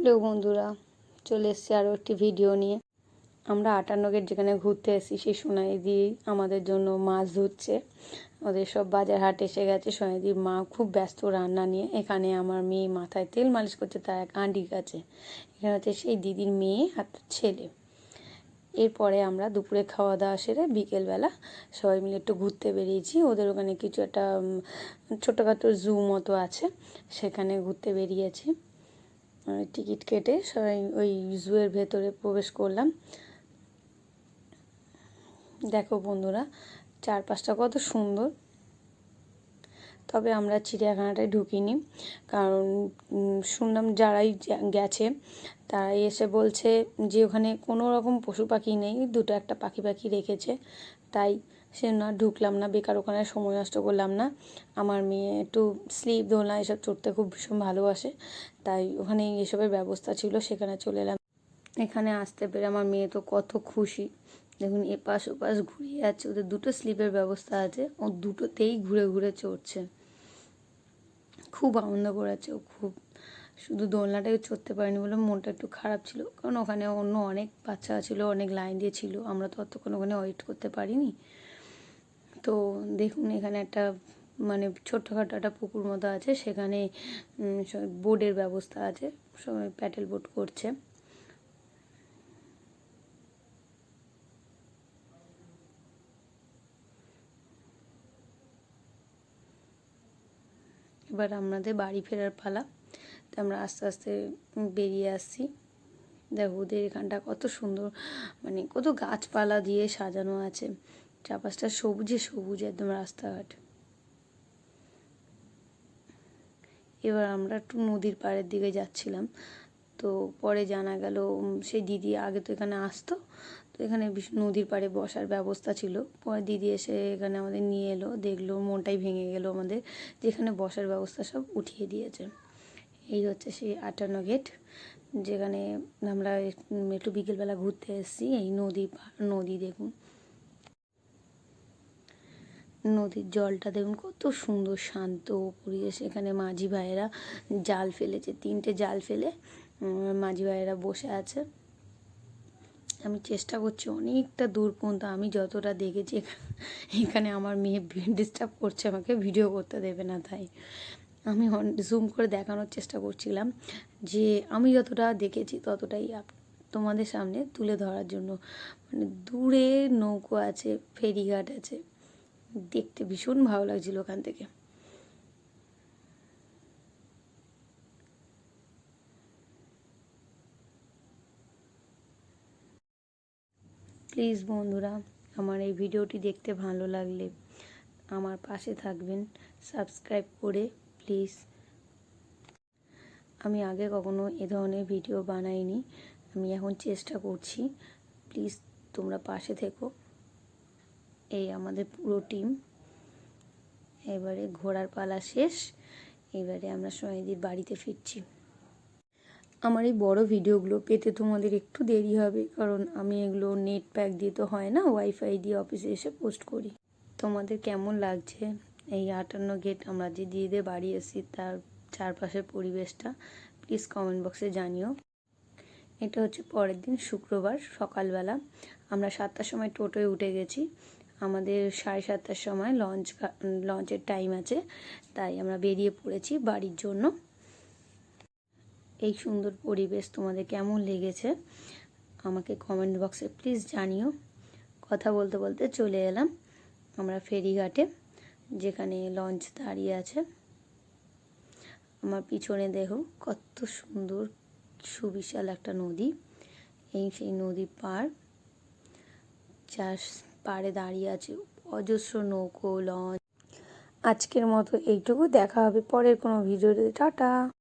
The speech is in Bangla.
হ্যালো বন্ধুরা, চলে এসছি আরও একটি ভিডিও নিয়ে। আমরা আটান্ন গেট যেখানে ঘুরতে এসেছি, সেই সোনাই দিয়েই আমাদের জন্য মাছ ধরছে। ওদের সব বাজার হাট এসে গেছে। সোনাইদির মা খুব ব্যস্ত রান্না নিয়ে। এখানে আমার মেয়ে মাথায় তেল মালিশ করছে, তার এক আন্টি কাছে এখানে হচ্ছে সেই দিদির মেয়ে আর ছেলে। এরপরে আমরা দুপুরে খাওয়া দাওয়া সেরে বিকেলবেলা সবাই মিলে একটু ঘুরতে বেরিয়েছি। ওদের ওখানে কিছু একটা ছোটোখাটো জু মতো আছে। সেখানে ঘুরতে বেরিয়েছি। টিকিট কেটে সবাই ওই জুয়ের ভেতরে প্রবেশ করলাম। দেখো বন্ধুরা চারপাশটা কত সুন্দর। তবে আমরা চিড়িয়াখানাটায় ঢুকিনি। কারণ শুনলাম যারাই গেছে তারাই এসে বলছে যে ওখানে কোনো রকম পশু পাখি নেই, দুটো একটা পাখি পাখি রেখেছে। তাই সে না, ঢুকলাম না, বেকার ওখানে সময় নষ্ট করলাম না। আমার মেয়ে একটু স্লিপ, দোলনা, এসব চড়তে খুব ভীষণ ভালোবাসে। তাই ওখানে এসবের ব্যবস্থা ছিল, সেখানে চলে এলাম। এখানে আসতে পেরে আমার মেয়ে তো কত খুশি। দেখুন, এপাশ ওপাশ ঘুরিয়ে যাচ্ছে, ওদের দুটো স্লিপের ব্যবস্থা আছে, ও দুটোতেই ঘুরে ঘুরে চড়ছে। খুব আনন্দ করেছে, ও খুব। শুধু দোলনাটাই চড়তে পারিনি বলে মনটা একটু খারাপ ছিল। কারণ ওখানে অন্য অনেক বাচ্চা ছিল, অনেক লাইন দিয়ে ছিল। আমরা তো অতক্ষণ ওখানে ওয়েট করতে পারিনি। তো দেখুন, এখানে একটা মানে ছোট্টখাটো একটা পুকুর মতো আছে। সেখানে বোর্ডের ব্যবস্থা আছে। সবাই প্যাটেল বোর্ড করছে। এবার আমাদের বাড়ি ফেরার পালা। তো আমরা আস্তে আস্তে বেরিয়ে আসছি। দেখো ওদের এখানটা কত সুন্দর মানে কত গাছপালা দিয়ে সাজানো আছে। চারপাশটা সবুজে সবুজ একদম রাস্তাঘাট। এবার আমরা একটু নদীর পাড়ের দিকে যাচ্ছিলাম। তো পরে জানা গেল সেই দিদি আগে তো এখানে আসতো, তো এখানে নদীর পাড়ে বসার ব্যবস্থা ছিল। পরে দিদি এসে এখানে আমাদের নিয়ে এলো, দেখল, মনটাই ভেঙে গেল আমাদের যেখানে বসার ব্যবস্থা সব উঠিয়ে দিয়েছে। এই হচ্ছে সেই আটান্ন গেট, যেখানে আমরা একটু বিকেলবেলা ঘুরতে এসেছি, এই নদী নদী দেখুন। নদীর জলটা দেখুন, কত সুন্দর শান্ত পরিবেশ, এখানে মাঝি ভাইয়েরা জাল ফেলেছে, তিনটে জাল ফেলে মাঝি ভাইয়েরা বসে আছে। আমি চেষ্টা করছি অনেকটা দূর পর্যন্ত, আমি যতটা দেখেছি এখা- এখানে আমার মেয়ে ডিস্টার্ব করছে, আমাকে ভিডিও করতে দেবে না তাই। আমি জুম করে দেখানোর চেষ্টা করছিলাম যে আমি যতটা দেখেছি ততটাই তোমাদের সামনে তুলে ধরার জন্য। মানে দূরে নৌকো আছে, ফেরিঘাট আছে, দেখতে ভীষণ ভালো লাগছিল ওখান থেকে। প্লিজ বন্ধুরা, আমার এই ভিডিওটি দেখতে ভালো লাগলে আমার পাশে থাকবেন। সাবস্ক্রাইব করে প্লিজ। আমি আগে কখনো এ ধরনের ভিডিও বানাইনি। আমি এখন চেষ্টা করছি। প্লিজ তোমরা পাশে থেকো। এই আমাদের পুরো টিম। এবারে ঘোড়ার পালা শেষ। এবারে আমরা সোনাইদির বাড়িতে ফিরছি। আমার এই বড় ভিডিওগুলো পেতে তোমাদের একটু দেরি হবে, কারণ আমি এগুলো নেট প্যাক দিয়ে তো হয় না ওয়াইফাই দিয়ে অফিসে এসে পোস্ট করি। তোমাদের কেমন লাগছে? এই আটান্ন গেট আমরা যে দিদিদের বাড়ি এসেছি তার চারপাশের পরিবেশটা প্লিজ কমেন্ট বক্সে জানিও। এটা হচ্ছে পরের দিন শুক্রবার, সকালবেলা। আমরা সাতটার সময় টোটোয় উঠে গেছি। আমাদের সাড়ে সাতটার সময় লঞ্চ লঞ্চের টাইম আছে, তাই আমরা বেরিয়ে পড়েছি বাড়ির জন্য। এই সুন্দর পরিবেশ তোমাদের কেমন লেগেছে, আমাকে কমেন্ট বক্সে প্লিজ জানিও। কথা বলতে বলতে চলে এলাম আমরা ফেরিঘাটে, যেখানে লঞ্চ দাঁড়িয়ে আছে। আমার পিছনে দেখো কত সুন্দর সুবিশাল একটা নদী, এই সেই নদীর পাড় চার পাড়ে দাঁড়িয়ে আছে অজস্র নৌকো লঞ্চ আজকের মতো এইটুকু, দেখা হবে পরের কোনো ভিডিওতে টাটা!